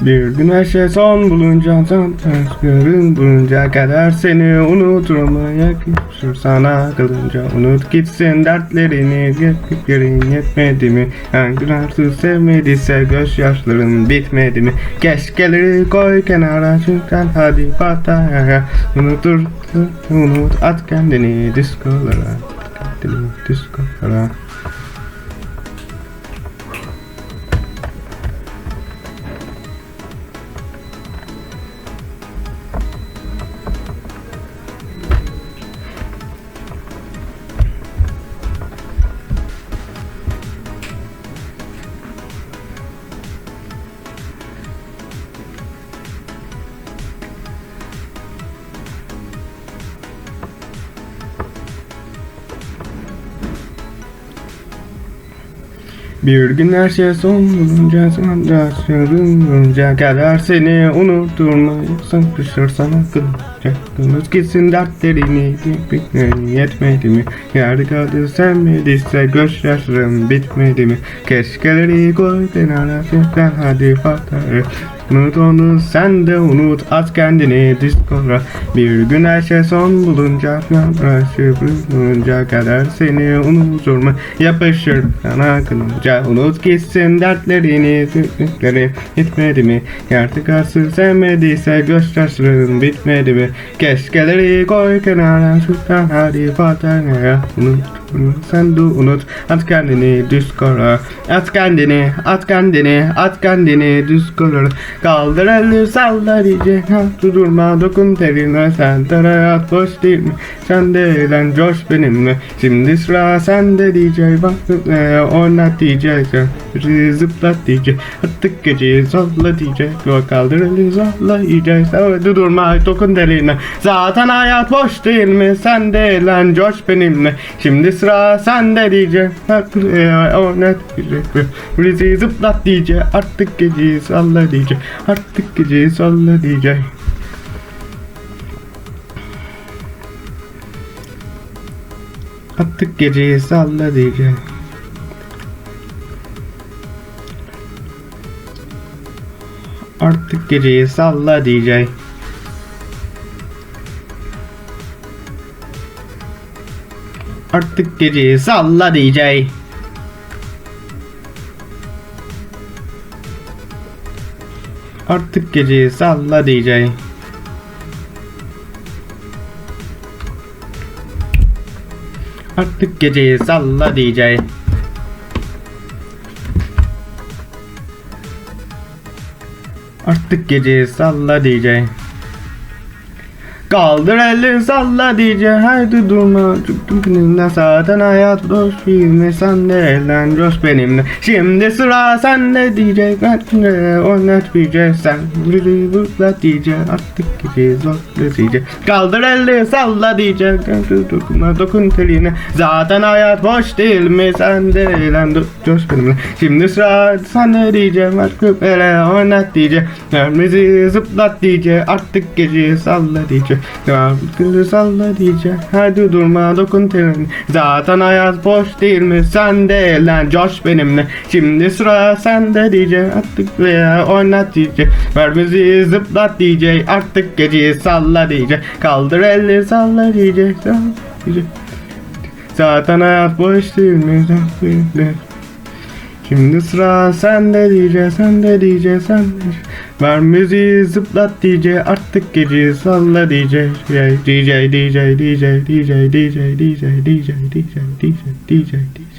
Bir güneşe son bulunca sen görün bulunca kadar seni unutmaya küsür sana kılınca unut gitsin dertlerini. Yakıp yerin yetmedi mi? Hangi artık sevmediyse gözyaşların bitmedi mi? Keşkeleri koy kenara çünkü hadi pataya unutur unut at kendini diskolara kendini diskolara Bir günler şey sonunca sanca sürünce kadar seni unuturmayasın Kışırsan akılca kılıç gitsin dertlerini Bitmedi yetmedi mi? Yardı kaldı sevmediyse göçlerim bitmedi mi? Keşkeleri koy kenara sen hadi patlarım Unut onu sen de unut. At kendini diskora. Bir gün her şey son bulunca sonra sürünce kadar seni unuturma Yapışır sana kılınca. Unut gitsin dertlerini Türkleri bitmedi mi? Artık asıl sevmediyse gözyaşların bitmedi mi? Keşkeleri koy kenara sultan hadi pataya Unut sen de unut. At kendini düz kora At kendini at kendini at kendini düz kora Kaldır elini salla diyecek Durma dokun terine. Sen de hayat boş değil mi? Sen de eğlen coş benimle. Şimdi sıra sende diyecek Bak e, oynat Bizi zıplat diyecek Attık geceyi salla Yok kaldır elini salla Hadi durma dokun terine. Zaten hayat boş değil mi? Sen de eğlen coş benimle. Şimdi sıra sende diyecek Bak e, oynat Bizi zıplat diyecek Artık geceyi salla diyecek Artık geceyi salla diyecek Artık geceyi salla diyecek Artık geceyi salla diyecek Artık geceyi salla diyecek Artık geceyi salla diyecek Artık geceyi salla diyecek Artık geceyi salla diyecek Kaldır elini salla diyecek Haydi durma. Çünkü zaten hayat boş filmi Sen de eğlen coş benimle. Şimdi sıra sende diyecek Artık oynat diyecek Sen biri bıkla diyecek Artık geceyi zorla diyecek Kaldır elini salla diyecek Dokunma dokun teline. Zaten hayat boş değil mi? Sen de eğlen coş benimle. Şimdi sıra sende diyecek Artık ele oynat diyecek Mermizi zıplat diyecek Artık geceyi salla diyecek ya gündüz salla diyecek Hadi durma dokun terini. Zaten hayat boş değil mi? Sen de eğlen coş benimle. Şimdi sıra sende diyecek Artık veya oynat diyecek Ver bizi zıplat diyecek Artık geceyi salla diyecek Kaldır elleri salla diyecek diyecek Zaten hayat boş değil mi? Sen de Şimdi sıra sende diyece, sende diyece, sen Ver müziği zıplat diyece, artık gece salla diyece DJ, DJ, DJ, DJ, DJ, DJ, DJ, DJ, DJ, DJ, DJ, DJ